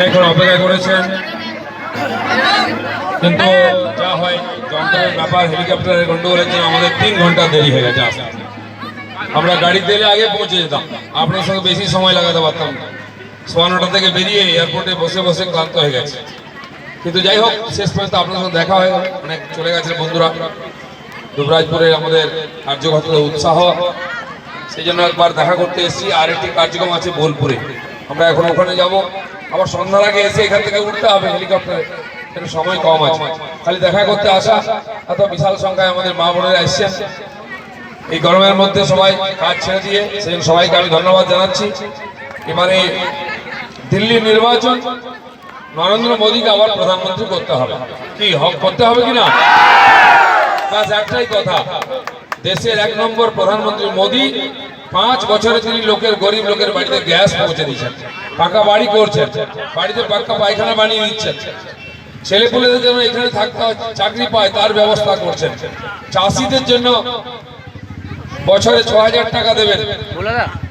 অনেকক্ষণ অপেক্ষা করেছেন। কিন্তু যা হয়, যন্ত্রের ব্যাপার, হেলিকপ্টারের গন্ডগোলের জন্য আমাদের তিন ঘণ্টা দেরি হয়ে গেছে আসতে আমরা গাড়ি এলে আগে পৌঁছে যেতাম। আপনার সঙ্গে বেশি সময় লাগাতে পারতাম না। সোয়া নটা থেকে বেরিয়ে এয়ারপোর্টে বসে বসে ক্লান্ত হয়ে গেছে। কিন্তু যাই হোক, শেষ পর্যন্ত আপনার সঙ্গে দেখা হয়ে অনেক চলে গেছে বন্ধুরা। দুবরাজপুরে আমাদের কার্যকর্তা উৎসাহ। সেই জন্য একবার দেখা করতে এসেছি। আর একটি কার্যক্রম আছে বোলপুরে। আমরা এখন ওখানে যাব। আবার সন্ধ্যার আগে এসে এখান থেকে উঠতে হবে হেলিকপ্টারে একটু সময় কম আছে। খালি দেখা করতে আসা। এত বিশাল সংখ্যায় আমাদের মা বোনেরা এসছেন। এই গরমের মধ্যে সবাই কাজ ছেড়ে দিয়ে সেই সবাইকে আমি ধন্যবাদ জানাচ্ছি। এবারে দিল্লি নির্বাচন, নরেন্দ্র মোদীকে আবার প্রধানমন্ত্রী করতে হবে। কি, হক করতে হবে কি না? ব্যাস একটাই কথা। দেশের এক নম্বর প্রধানমন্ত্রী মোদী পাঁচ বছরে তিনি লোকের গরিব লোকের বাড়িতে গ্যাস পৌঁছে দিচ্ছেন পাকা বাড়ি করছেন। বাড়িতে পাকা পায়খানা বানিয়ে দিচ্ছেন। ছেলেপুলেদের জন্য এখানে থাকতে চাকরি পায় তার ব্যবস্থা করছেন। চাষিদের জন্য বছরে ছ হাজার টাকা দেবেন।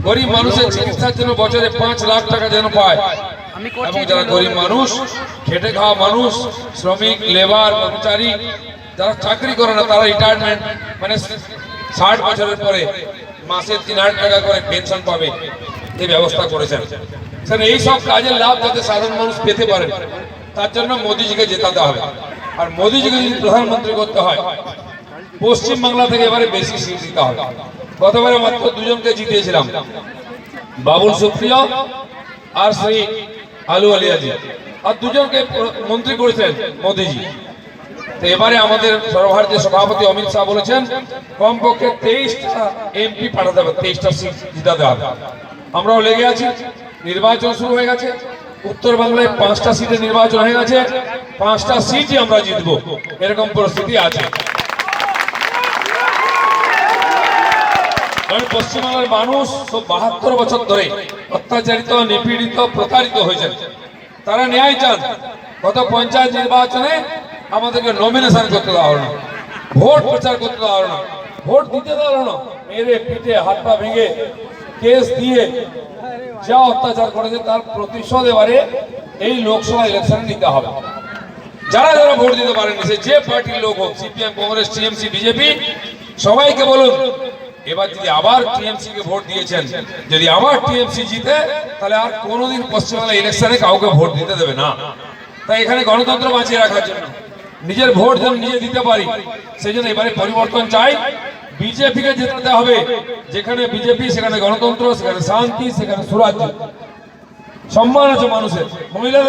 গরিব মানুষের চিকিৎসার জন্য বছরে পাঁচ লাখ টাকা যেন পায়। এবং যারা গরিব মানুষ খেটে খাওয়া মানুষ শ্রমিক লেবার কর্মচারী যারা চাকরি করে না তারা রিটায়ারমেন্ট মানে ষাট বছরের পরে মাসে তিন হাজার টাকা করে পেনশন পাবে। এই ব্যবস্থা করেছেন। স্যার, এই সব কাজের লাভ যাতে সাধারণ মানুষ পেতে পারে, তার জন্য মোদিজিকে জেতাতে হবে। আর মোদিজিকে যদি প্রধানমন্ত্রী করতে হয় পশ্চিম বাংলা থেকে এবারে বেশি সিট দিতে হবে। গতবারে মাত্র দুজনকে জিতিয়েছিলাম। বাবুল সুপ্রিয় আর শ্রী আলু আলিয়াজি। আর দুজনকে মন্ত্রী করেছেন মোদিজি। তো এবারে আমাদের সর্বভারতীয় সভাপতি অমিত শাহ বলেছেন, কমপক্ষে তেইশটা এমপি পাঠাতে হবে, তেইশটা সিট জিতাতে হবে। আমরাও লেগে আছি, নির্বাচন শুরু হয়ে গেছে, উত্তর বাংলায় পাঁচটা সিটে নির্বাচন হয়ে গেছে, পাঁচটা সিটই আমরা জিতবো, এরকম পরিস্থিতি আছে। কারণ পশ্চিমবাংলার মানুষ বাহাত্তর বছর ধরে অত্যাচারিত, নিপীড়িত, প্রতারিত হয়েছেন। তারা ন্যায় চান। গত পঞ্চায়েত নির্বাচনে আমাদেরকে নমিনেশন করতে দেওয়া হলো না। ভোট প্রচার করতে দেওয়া হলো না। ভোট দিতে দেওয়া হলো না। মেরে পিঠে হাত পা ভেঙে কেস দিয়ে যা অত্যাচার করেছে তার প্রতিশোধ এবারে এই লোকসভা ইলেকশনে নিতে হবে। যারা যারা ভোট দিতে পারেনি সে যে পার্টির লোক হোক সিপিএম কংগ্রেস টিএমসি বিজেপি সবাইকে বলুন, এবার যদি আবার টিএমসি কে ভোট দিয়েছেন, যদি আবার টিএমসি জিতে, তাহলে আর কোনোদিন পশ্চিমবাংলা ইলেকশনে কাউকে ভোট দিতে দেবে না। তাই এখানে গণতন্ত্র বাঁচিয়ে রাখার জন্য নিজের ভোট যেন নিজে দিতে পারি, সেই জন্য এবারে পরিবর্তন চাই। বিজেপি কে জেতাতে হবে, যেখানে বিজেপি, সেখানে গণতন্ত্র, সেখানে শান্তি, সেখানে সুরাজ্য। সম্মান আছে মানুষের, মহিলাদের